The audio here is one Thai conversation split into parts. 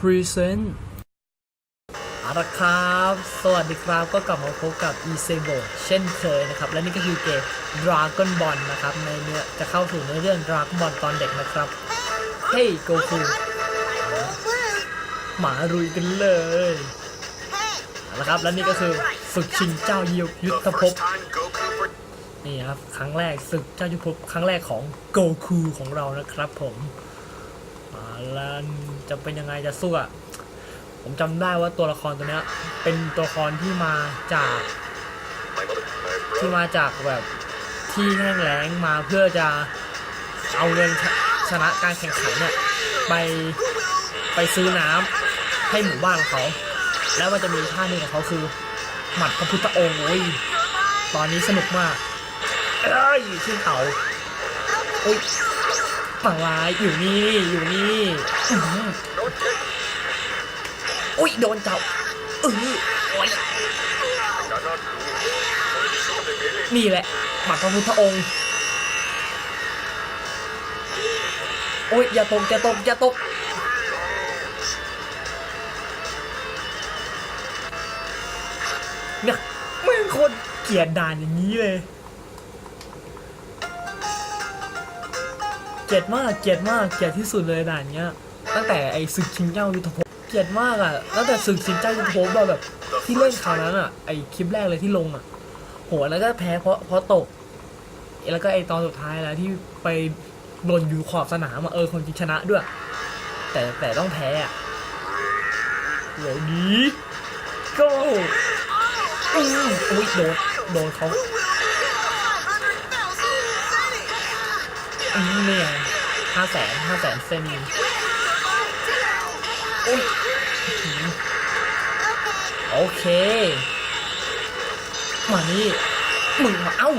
Present อาละครับ สวัสดีครับ ก็กลับมาพบกับ e s e b o เช่นเคยนะครับ และนี่ก็คือเกม Dragon Ball นะครับ ในเนื้อจะเข้าสู่ในอเรื่อง Dragon Ball ตอนเด็กนะครับ เฮ้ยโกคูหมารุยกันเลยเอาละครับ และนี่ก็คือศึกชิงเจ้ายิยุทธภพนี่ครับครั้งแรกศึกเจ้ายุทธภพครั้งแรกของโกคูของเรานะครับผมอ่าแล้ว จะเป็นยังไงจะสู้อะผมจำได้ว่าตัวละครตัวนี้เป็นตัวละครที่มาจาก ที่มาจากแบบที่แห้งแล้งมาเพื่อจะเอาเงินชชนะการแข่งขันเนี่ยไปไปซื้อน้ำให้หมู่บ้านของเขา แล้วมันจะมีท่าหนึ่งของเขาคือ หมัดพระพุทธองค์โอ้ยตอนนี้สนุกมากเอ้ยขึ้นเขาอุ้ย ฝั่งร้าอยู่นี่อยู่นี่อุ้ยโดนเจ้าเออโอ้ยนี่แหละหมัดพระพุทธองค์โอ้ยอย่าตกอย่าตกอย่าตกเนี่ยไม่งคนเกลียดด่านอย่างนี้เลย เกลียดมากเกลียดมากเกลียดที่สุดเลยด่านเนี้ย ตั้งแต่ไอ้ศึกชิงเจ้ายุทธภพเกลียดมากอะตั้งแต่ศึกชิงเจ้ายุทธภพแบบที่เล่นคราวนั้นอะไอ้คลิปแรกเลยที่ลงอะโหแล้วก็แพ้เพราะเพราะตก แล้วก็ไอ้ตอนสุดท้ายแล้วที่ไปหล่นอยู่ขอบสนามอะเออคนจริงชนะด้วย แต่แต่ต้องแพ้อะเดี๋ยวนี้ก็อุ้ยโดนโดนเขา อืมเนี่ยห้าแสนห้าแสนเซนอุ้ยอื้อหือโอเค มานี่มึงมาเอ้า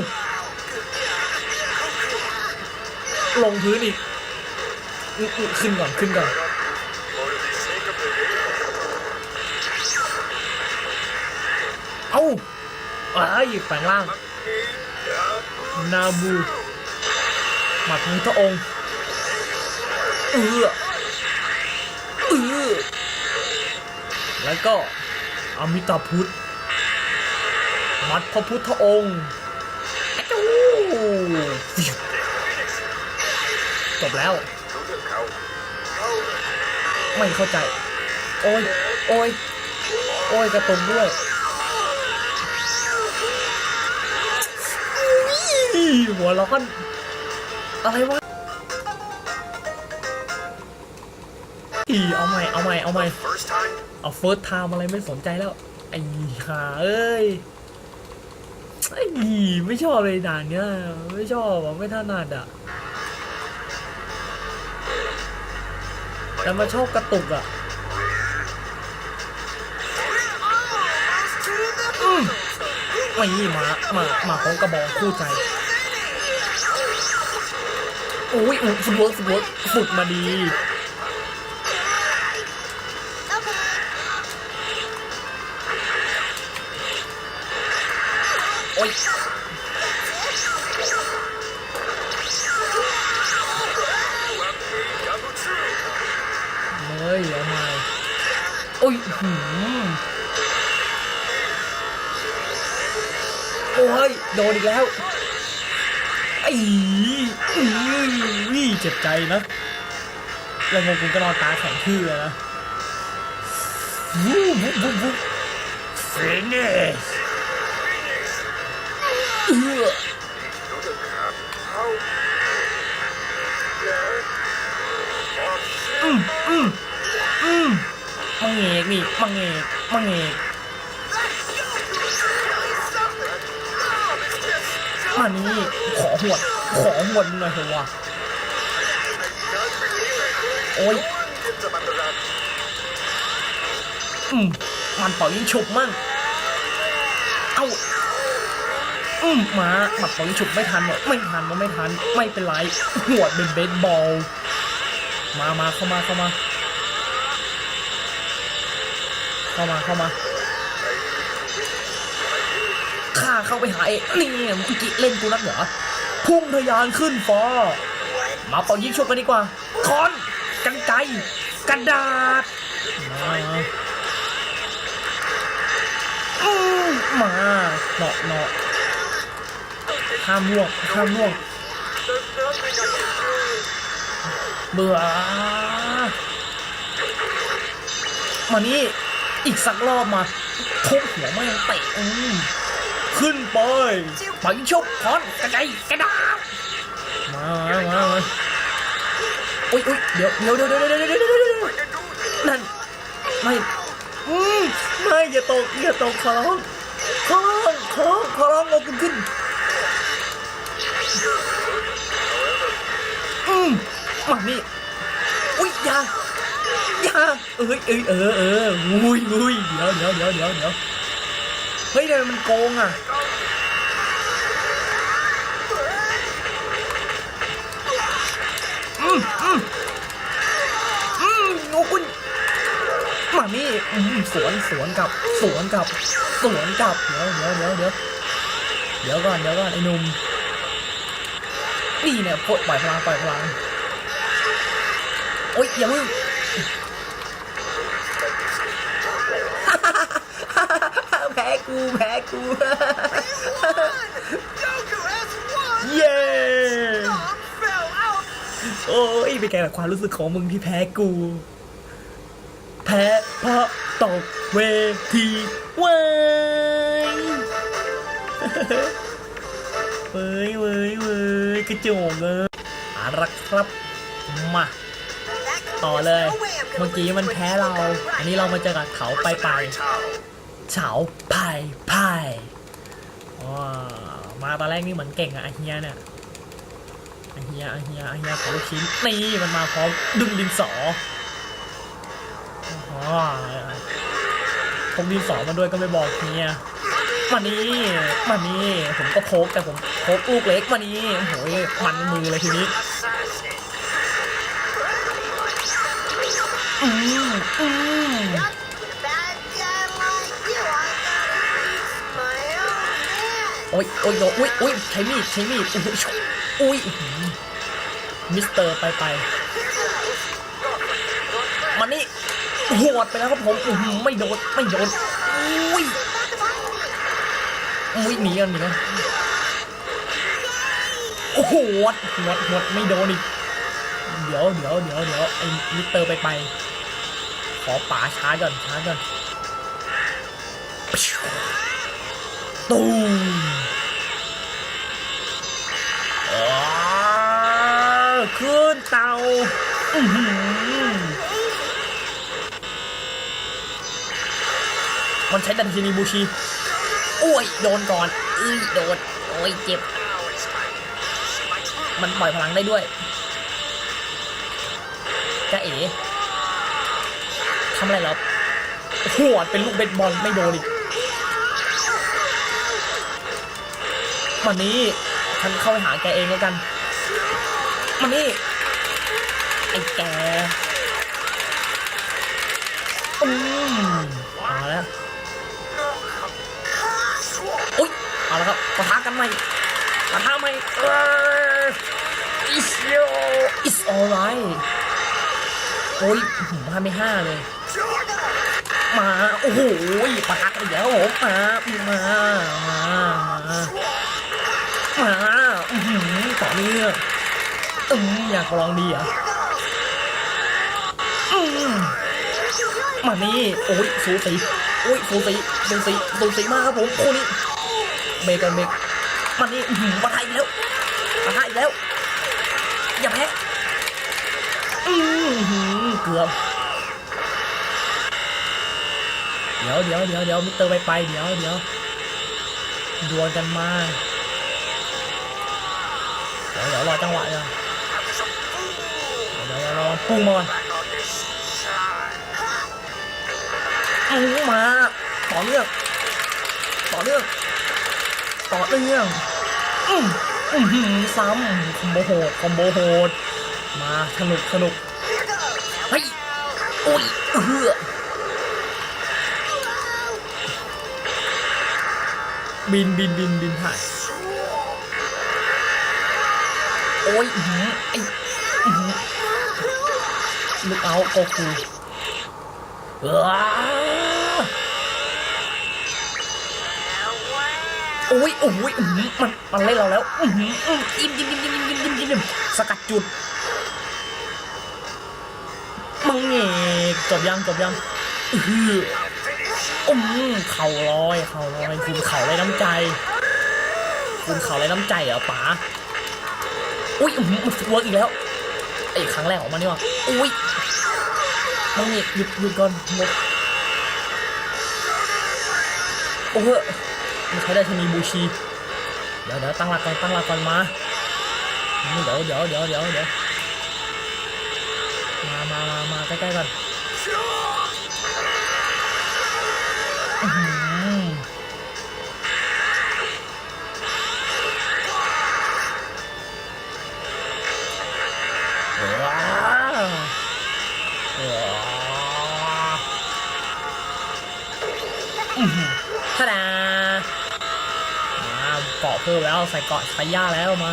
ลงพื้นอีกขึ้นก่อนขึ้นก่อนเอ้าอ้ายแปลงร่าง นาบู หมัดพุทธองค์เออเออแล้วก็อมิตาพุทธมัดพระพุทธองค์จบแล้ว ไม่เข้าใจ โอ้ย โอ้ย โอ้ยกระตุนด้วยหัวร้อน อะไรวะอีเอาใหม่ เอาใหม่ เอาใหม่ เอาเฟิร์สไทม์อะไรไม่สนใจแล้ว ไอ้ห่าเอ้ย ไอ้ไม่ชอบเลยด่านเนี้ย ไม่ชอบอะ ไม่ถนัดอะ แต่มาชอบกระตุกอะอืมไม่มา มา มาของกระบอกคู่ใจ อ้ยอุ๊ยฟุตเวิร์กฟุตเวิร์กฝึกมาดี โอ้ยเฮ้ยเอามาโอ้ยหืมโอ้ยโดนอีกแล้ว ไอ้อีเจ็บใจนะแล้วงงกูก็นอนตาแข็งทื่อเลยนะวู้วู้วู้วู้เฟเนสเอออืมอืมอืมมังเอกนี่มังเอกมังเอก มานี่ขอหวดขอหวดหน่อยเถอะวะโอ้ยอืมมันเป่ายิงฉุบมั่งเอ้าอืมมาหมัดเป่ายิงฉุบไม่ทันหรอกไม่ทันมันไม่ทัน ไม่เป็นไรหัวดเป็นเบสบอล มามาเข้ามาเข้ามา เข้ามาเข้ามา เข้าไปหาเองนี่เมื่อกี้เล่นกูนักเหรอพุ่งทะยานขึ้นฟ้ามาเป่ายิงฉุบกันดีกว่าคอนกันไกกระดาษมาอืมมาเนาะเนาะห้ามล่วงห้ามล่วงเบื่อมานี่อีกสักรอบมาทุบหัวแม่งเตะอืม ขึ้นไปไปชุบพรกระจายกระดาษมามาอุ้ยอุ้ยเดี๋ยวเดี๋ยวเดี๋ยวเดี๋ยวเดี๋ยวเดี๋ยวนั่นไม่อืมไม่อย่าตกอย่าตกคอร้องขอร้องขอร้องอร้องเอาขึ้นขึ้นอืมมานี่อุ้ยอย่าอย่าเอ้ยเอ้ยเออเอออุ้ยอุ้ยเดี๋ยวเดี๋ยวเดี๋ยวเดี๋ยว เฮ้ยทำไมมันโกงอะอืมอืมอืมโอ้คุณมานี่อืมสวนสวนกลับ สวนกลับ สวนกลับ เดี๋ยวเดี๋ยวเดี๋ยวเดี๋ยวเดี๋ยวก่อนเดี๋ยวก่อนไอ้นุ่มนี่เนี่ยปล่อยปล่อยพลังปล่อยพลังโอ๊ยอย่ามึง แพ้ กูแพ้กู Goku has won! เย้ Dom fell out! โอ้ยเป็นไงล่ะความรู้สึกของมึงที่แพ้กู แพ้เพราะตกเวทีเว้ยเว้ยเว้ยเว้ยกระโจงเลยเอาละครับมาต่อเลย เมื่อกี้มันแพ้เรา อันนี้เรามาเจอกับเขาไปไป เฉาพายพายว้าวมาตอนแรกนี่เหมือนเก่งอะไอเฮียเนี่ยไอเฮียไอเฮียไอเฮียขอลูกชิ้นนี่มันมาพร้อมดึงดินสออ๋อพกดินสอมาด้วยก็ไม่บอกเฮียมานี่มานี่ผมก็โคกแต่ผมโคกลูกเล็กมานี่โอ้ยมันมือเลยทีนี้อืมอืม โอ้ยโอ้ยโอ้ยโอ้ยใช้มีดใช้มีดอุ้ยอุ้ยมิสเตอร์ไปไปมานี่หวดไปแล้วครับผมอื้อหือไม่โดนไม่โดนอุ้ยอุ้ยหนีกันหนีกันโอ้โหหวดหวดหวดไม่โดนอีกเดี๋ยวเดี๋ยวเดี๋ยวเดี๋ยวไอ้มิสเตอร์ไปไปขอป่าช้าก่อนช้าก่อนตู เตาอื้อหือมันใช้ดันชินีบูชีโอ้ยโดนก่อนเอ้ยโดนโอ้ยเจ็บ มันปล่อยพลังได้ด้วยจ้าเอ๋ทำอะไรเหรอหัวดเป็นลูกเบสบอลไม่โดนอีกวันนี้ฉันเข้าไปหาแกเองแล้วกันมานี่ ไอ้แกอืมเอาแล้วอุ้ยเอาแล้วครับปะทะกันไหมปะทะไหมเออ is yo is alright โอ้ยห้าไม่ห้าเลย มา โอ้โหปะทะกันอีกแล้วผมมามา มา มา มา อื้อหือต่อเนื่องอืมอยากลองดีอะอืม มานี่โอ้ยสูสีโอ้ยสูสีสูสีสูสีมากครับผมคู่นี้เบรกกันเบรกมานี่อื้อหือปะทะอีกแล้วปะทะอีกแล้ว อย่าแพ้อือหือเกือบเดี๋ยวเดี๋ยวเดี๋ยวเดี๋ยวมิสเตอร์ไปไปเดี๋ยวเดี๋ยวดวลกันมาเดี๋ยวเดี๋ยวรอจังหวะเดี๋ยวเดี๋ยวรอพุ่งมาก่อน พุ่งมา ต่อเนื่อง ต่อเนื่อง ต่อเนื่อง อืมอือหือซ้ำคอมโบโหดคอมโบโหด มาสนุกสนุกเฮ้ยโอ้ยเออบินบินบินบินผ่านโอ้ยหือไอ้อื้อหือลูกเอาโกคูว้า อ้ยโอ้ยอื้อหือมันมันเล่นเราแล้วอื้อหืออื้อยิ้มยิ้มยิ้มยิ้มยิ้มยิ้มยิ้มยิ้มสกัดจุดมังเงกจบยังจบยังอื้อหืออุ้มเข่าลอยเข่าลอยคุณเข่าไรน้ำใจ คุณเข่าไรน้ำใจเหรอป๋าอุ้ยอื้อหือมันเวิร์กอีกแล้วไอ้ครั้งแรกของมันนี่ว่าอุ้ยมังเงกหยุดหยุดก่อนงบโอ้โห มันใช้ได้ชนีบูชี เดี๋ยวเดี๋ยวตั้งหลักก่อนตั้งหลักก่อนมา เดี๋ยวเดี๋ยวเดี๋ยวเดี๋ยวเดี๋ยวมามามามาใกล้ๆก่อน เกาะเพิ่มแล้วใส่เกาะใส่ย่าแล้วมา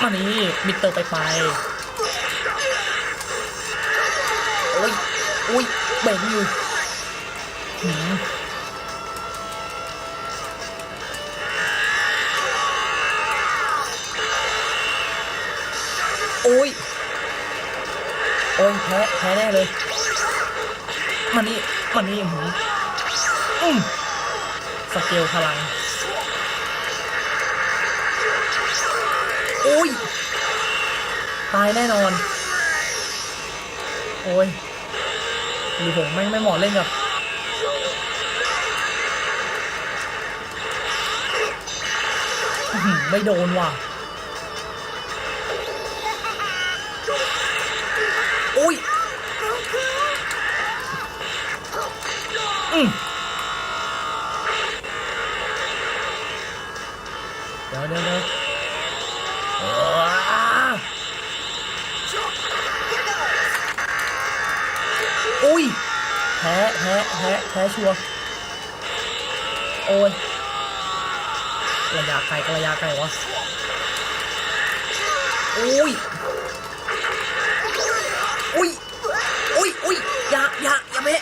มานี่มิเตอร์ไปไปโอ้ยโอ้ยเบ่งอยู่หืมโอ้ย โอ้ยแพ้แพ้แน่เลย มันนี่มันนี่หืมอืมสเกลพลัง โอ้ย ตายแน่นอน โอ้ยหรือผมไม่ไม่เหมาะเล่นกับไม่โดนว่ะ เดี๋ยวเดี๋ยวเดี๋ยวอุ้ยแพ้แพ้แพ้แพ้ชัวร์โอ้ยระยะไกลก็ระยะไกลวะอุ้ยอุ้ยอุ้ยอุ้ยอย่าอย่าอย่าเมะ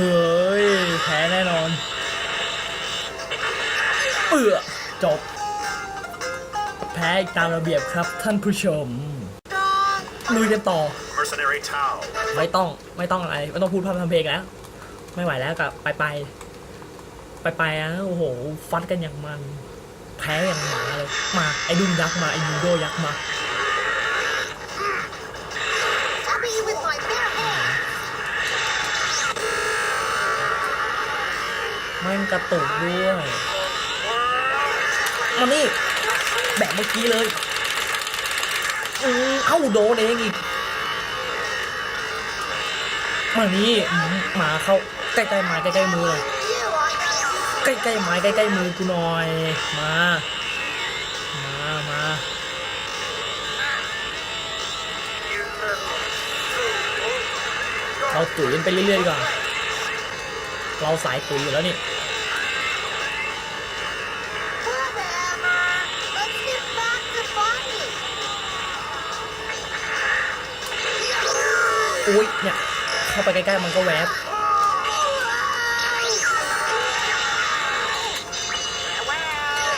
ฮ้ยแพ้แน่นอนเอือจบ แพ้อีกตามระเบียบครับท่านผู้ชมลุยกันต่อ Mercenary Tau. ไม่ต้องไม่ต้องอะไร ไม่ต้องพูดพร่ำทำเพลงแล้ว ไม่ไหวแล้วกับไปไปไปไปอะโอ้โห ฟัดกันอย่างมัน แพ้อย่างหมาเลย มาไอ้ดุนยักษ์มา ไอ้ยูโดยักษ์มา ม่งกระตุกด้วยมานี่แบบเมื่อกี้เลยอืเอ้าโดนเองอีกมานี่หมาเข้าใกล้ๆไม้ใกล้ๆมือเลยใกล้ๆไม้ใกล้ๆมือกูหน่อยมามามาเราตุ๋ยกันไปเรื่อยๆกว่า เราสายตุ๋ยอยู่แล้วนี่อุ้ยเนี่ย เข้าไปใกล้ๆมันก็แวบ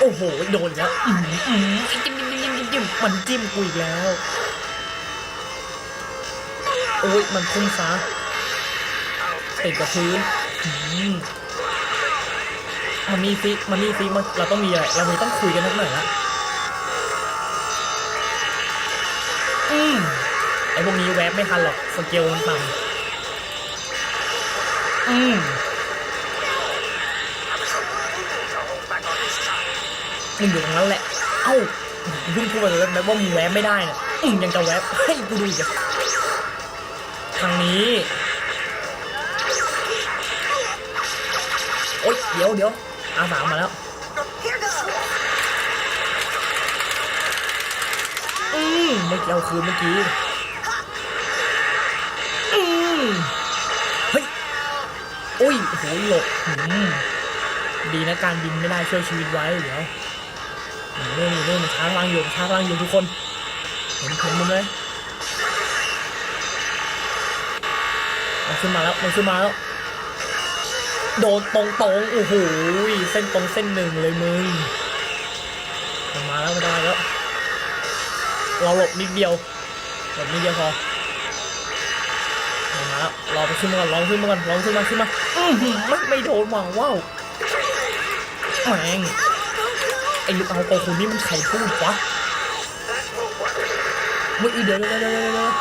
โอ้โห โดนแล้วอื้อหืออื้อหือจิ้มจิ้มจิ้มจิ้มจิ้มมันจิ้มกูอีกแล้ว โอ้ย มันพุ่งซะติดกับพื้น มันนี่ฟิมันนี่ฟิมันเราต้องมีอะไรเราต้องคุยกันนิดหน่อยละอืมไอพวกนี้แวบไม่ทันหรอกสเกลมันต่ำอืมมึงอยู่ตรงนั้นแหละ เอ้าเพิ่งพูดไปเลยนะว่ามึงแวบไม่ได้นี่ยอืมยังจะแวบให้กูดูอีกอะทางนี้ เดี๋ยวเดี๋ยวอาสามมาแล้วอืมเมื่อกี้เอาคืนเมื่อกี้อืมเฮ้ยอุ้ยโหหลบอืมดีนะการบินไม่ได้ช่วยชีวิตไว้เดี๋ยวนี่นี่นี่มันช้าพลังอยู่ช้าพลังอยู่ทุกคน เห็นเห็นมันไหมมันขึ้นมาแล้วมันขึ้นมาแล้ว โดนตรงตรงๆโอ้โหเส้นตรงเส้นหนึ่งเลยมึงมันมาแล้วมันมาแล้ว เราหลบนิดเดียวหลบนิดเดียวพอมาแล้วรอไปขึ้นมาก่อนรอขึ้นมาก่อนรอขึ้นมาขึ้นมาอือหือไม่ไม่โดนหวังว้าวแม่งไอ้ลูกเอาโกคุณนี่มันไข่พูดวะเฮ้ยเดี๋ยวเดี๋ยวเดี๋ยวเดี๋ยวเดี๋ยว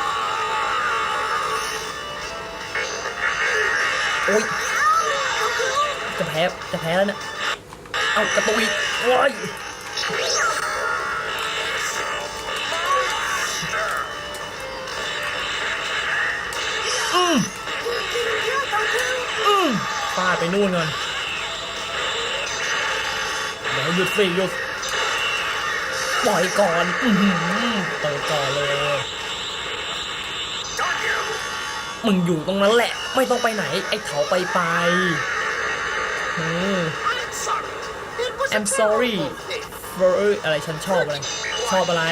โอ๊ย แพ้ จะแพ้แล้วเนี่ย เอากระตุยโอ้ยอืมอืมฟาดไปนู่นก่อนเดี๋ยวหยุดสิหยุดปล่อยก่อน อือหือเปิดก่อนเลย มึงอยู่ตรงนั้นแหละ ไม่ต้องไปไหน ไอ้เขาไปไป I'm sorry for อะไรฉันชอบอะไร ชอบอะไร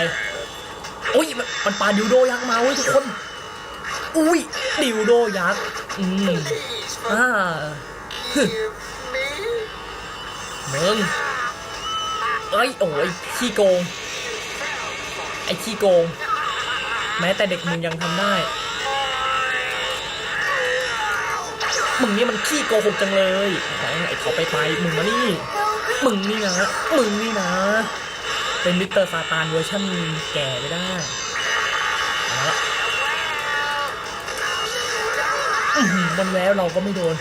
โอ้ยมันมันปาดิวโดยักษ์มาเว้ยทุกคน อุ้ยดิวโดยักษ์ อืมอ่ามึงเอ้ย โอ้ยขี้โกง ไอ้ขี้โกง แม้แต่เด็กมึงยังทำได้ มึงนี่มันขี้โกหกจังเลยไหนไอ้เขาไปไปมึงมานี่ มึงนี่นะ มึงนี่นะ เป็นมิสเตอร์ซาตานเวอร์ชันแก่ไม่ได้หมันแล้วเราก็ไม่โดน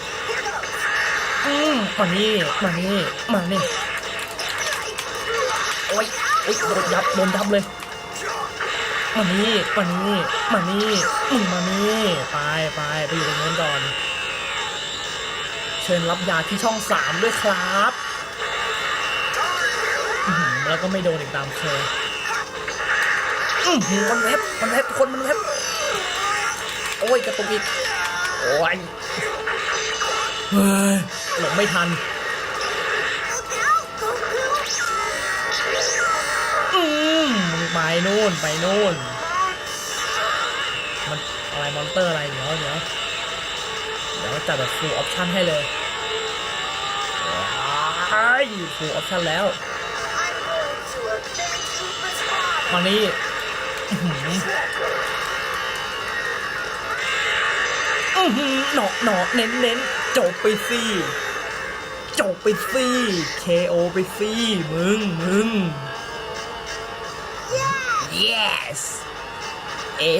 อืมมานี่ มานี่ มานี่ โอ้ยโอ้ยโดนยับโดนยับเลยมานี่มานี่มานี่มึงมานี่ ไปไปไปอยู่ตรงนู้นก่อน ชิญรับยาที่ช่องสามด้วยครับแล้วก็ไม่โดนอีกตามเคยมันแวบมันแวบทุกคนมันแวบโอ้ยกระตุกอีกโอ้ยเฮ้ยหลบไม่ทันอืมมึงไปนู่นไปนู่นมันอะไรมอนเตอร์อะไรเดี๋ยวเดี๋ยว เดี๋ยวจัดแบบ full option ให้เลยไอ้ full option แล้วมานี่อื้อหืออื้อหือหนอหนอเน้นเน้นจบไปสิจบไปสิ KO ไปสิมึงมึง yes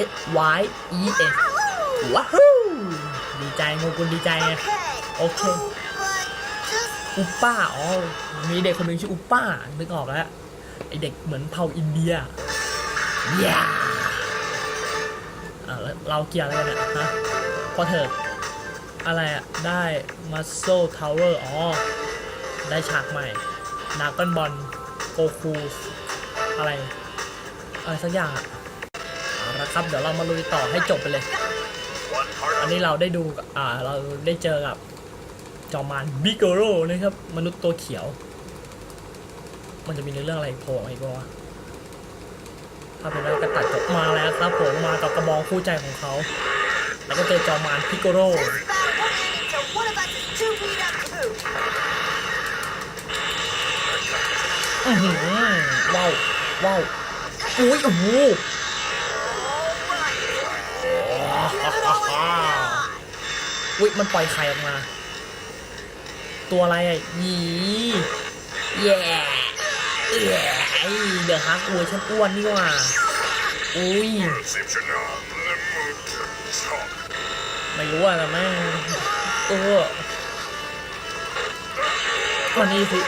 S Y E S ว้าวดี ใจงงกุลดีใจไงโอเคอุปป้าอ๋อมีเด็กคนหนึ่งชื่ออุปป้านึกออกแล้วไอเด็กเหมือนเผ่าอินเดียย่าอะแล้วเราเกี่ยวอะไรกันเนี่ยฮะพอเถิดอะไรอะได้ Muscle Tower อ๋อ ได้ฉากใหม่นาก้อนบอลโกคูอะไร อะไรสักอย่างอะเอาละครับ เดี๋ยวเรามาลุยต่อให้จบไปเลย อันนี้เราได้ดูอ่าเราได้เจอกับจอมานบิโกโรนะครับ มนุษย์ตัวเขียว มันจะมีในเรื่องอะไรโผล่มาอีกบ้างวะถ้าเป็นแล้วก็ตัดจบมาแล้วครับผมมากับกระบองคู่ใจของเขา แล้วก็เจอจอมานพิโกโรว้าวว้าวอุ้ยโอ้โห อุ้ยมันปล่อยไข่ออกมา ตัวอะไรอะยีแย่แย่เดือะฮักเวอร์ชันอ้วนนี่ว่าอุ้ยไม่รู้อะแต่แม่งเออมานี่สิ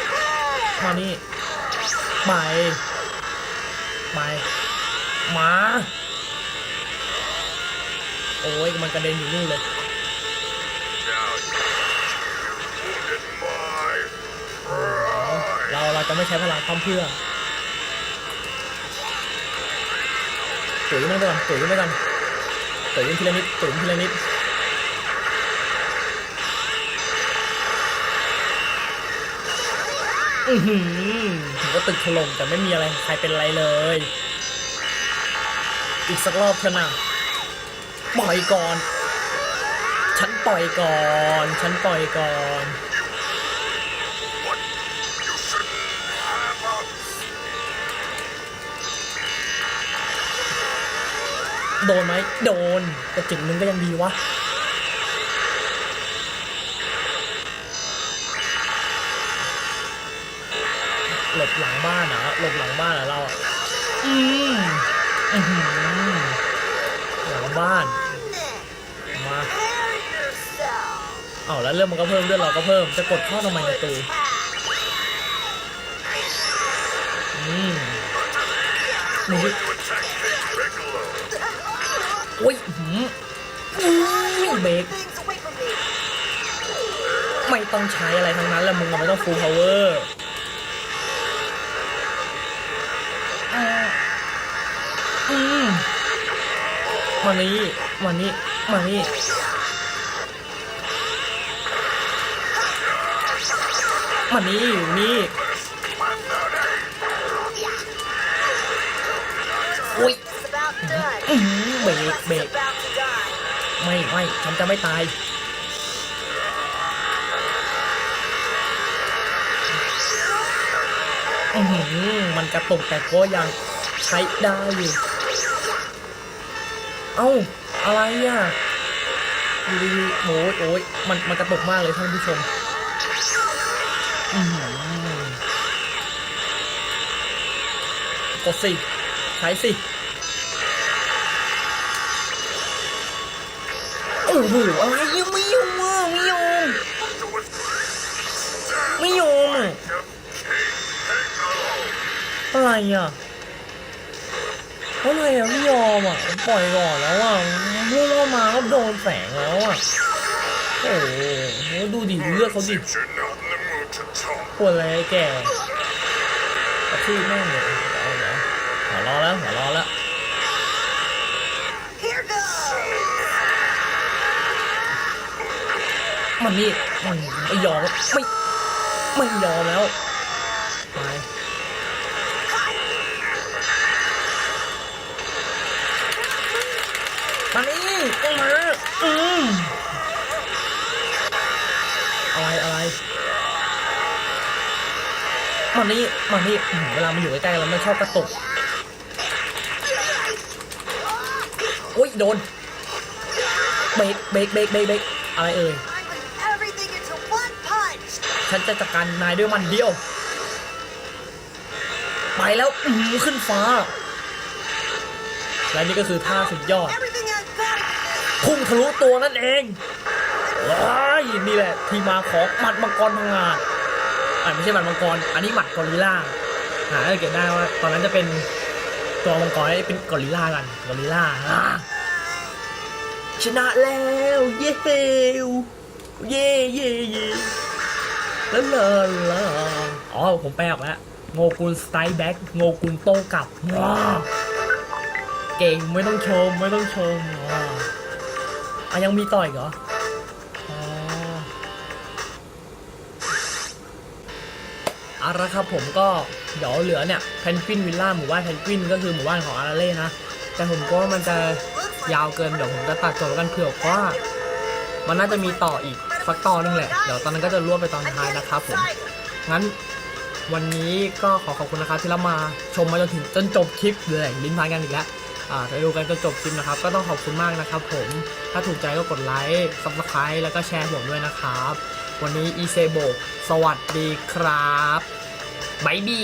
มานี่ไปไปมา โอ้ยมันกระเด็นอยู่นู่นเลย Now you wounded my เราเราจะไม่ใช้พลังความเพื่อตุ๋ยมันไปก่อนตุ๋ยมันไปก่อนตุ๋ยมันทีละนิดตุ๋ยมันทีละนิดอือหือถึงก็ตึกถล่มแต่ไม่มีอะไรใครเป็นไรเลย อีกสักรอบเถอะนะ ปล่อยก่อน ฉันปล่อยก่อน ฉันปล่อยก่อนโดนไหมโดนแต่จุดนึงก็ยังดีวะหลบหลังบ้านเหรอหลบหลังบ้านเหรอเราอะอืมอือหือหลังบ้าน อาแล้วเรื่องมันก็เพิ่มเรื่องเราก็เพิ่มจะกดเข้าทำไมในตูอืมนี่ Protect Piccolo. โอ้ยอื้อหืมอู้เบรก Things away from me. ไม่ต้องใช้อะไรทั้งนั้นแหละมึงอะไม่ต้องฟูลพาวเวอร์อืมมานี่มานี่มานี่ มานี่อยู่นี่อุ้ยเบรกเบรกไม่ไม่ฉันจะไม่ตายอือมันกระตุกแต่ก็ยังใช้ได้อยู่ เอ้า อะไรอะอยู่ดีโอ้ยโอ้ยมันมันกระตุกมากเลยท่านผู้ชม กดสิใช้สิโอ้โหอะไรยังไม่ยอมอะไม่ยอมไม่ยอมอะอะไรอะอะไรอะไม่ยอมอะปล่อยก่อนแล้วอะมุ่งเข้ามาก็โดนแสงแล้วอะโอ้โหดูดิเลือดเขาดิปวดอะไรแกกระทืบแม่งเลย รอหัวเรอแล้วหัวเรอแล้ว Here goes. มันนี่มันไม่ยอมไม่ไม่ยอมแล้วไปมานี่มาอืมอะไรอะไรมานี่มานี่อืมเวลามันอยู่ใกล้ๆเราไม่ชอบกระตุก อ้ยโดนเบรกเบรกเบรกเบรกเบรกอะไรเอ่ยฉันจะจัดการนายด้วยมันเดียว ไปแล้วอืขึ้นฟ้า และนี่ก็คือท่าสุดยอด พุ่งทะลุตัวนั่นเองว้ายนี่แหละ ที่มาของหมัดมังกรพังงาอ่าไม่ใช่หมัดมังกร อันนี้หมัดกอริล่าหาได้เก็บได้ว่าตอนนั้นจะเป็น ตัวมังกรเป็นกอริลล่ากันกอริลล่าชนะแล้ว เย้เย้เย้เย้ลาลาลาอ๋อผมแปลออกแล้วโงกุลสไตล์แบ็กโงกุลโต้กลับว้าเก่งไม่ต้องชมไม่ต้องชมว้าวอะยังมีต่ออีกเหรอ อาละครับผมก็เดี๋ยวเหลือเนี่ยเพนกวินวิลล่าหมู่บ้านเพนกวินก็คือหมู่บ้านของอาราเล่นะ แต่ผมก็มันจะยาวเกินเดี๋ยวผมจะตัดจบแล้วกันเผื่อว่ามันน่าจะมีต่ออีกสักตอนนึงแหละ เดี๋ยวตอนนั้นก็จะรวบไปตอนท้ายนะครับผมงั้นวันนี้ก็ขอขอบคุณนะครับที่เรับมาชมมาจนถึงจนจบคลิปเลยลิ้นพันกันอีกแล้วอ่าไปดูกันจนจบคลิปนะครับ ก็ต้องขอบคุณมากนะครับผมถ้าถูกใจก็กดไลค์ซับสไครต์แล้วก็แชร์ผมด้วยนะครับ วันนี้อีเซโบสวัสดีครับ บายบี